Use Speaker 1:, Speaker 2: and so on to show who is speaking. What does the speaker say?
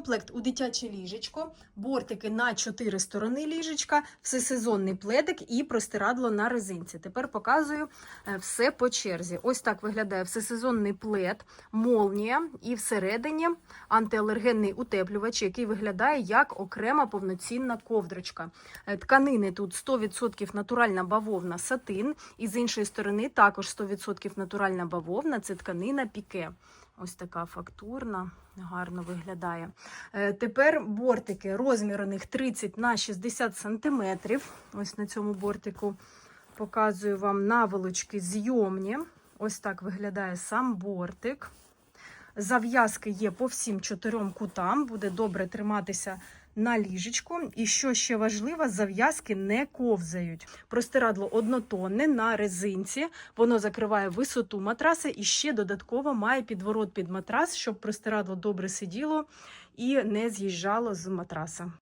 Speaker 1: Комплект у дитяче ліжечко, бортики на 4 сторони ліжечка, всесезонний пледик і простирадло на резинці. Тепер показую е, все по черзі. Ось так виглядає всесезонний плед, молнія і всередині антиалергенний утеплювач, який виглядає як окрема повноцінна ковдрочка. Е, Тканини тут 100% натуральна бавовна сатин, і з іншої сторони також 100% натуральна бавовна це тканина піке. Ось така фактурна, гарно виглядає. Е, Тепер бортики, розмір у них 30 на 60 сантиметрів. Ось на цьому бортику показую вам наволочки зйомні. Ось так виглядає сам бортик. Зав'язки є по всім чотирьом кутам, буде добре триматися на ліжечку. І що ще важливо, зав'язки не ковзають. Простирадло однотонне на резинці, воно закриває висоту матраса і ще додатково має підворот під матрас, щоб простирадло добре сиділо і не з'їжджало з матраса.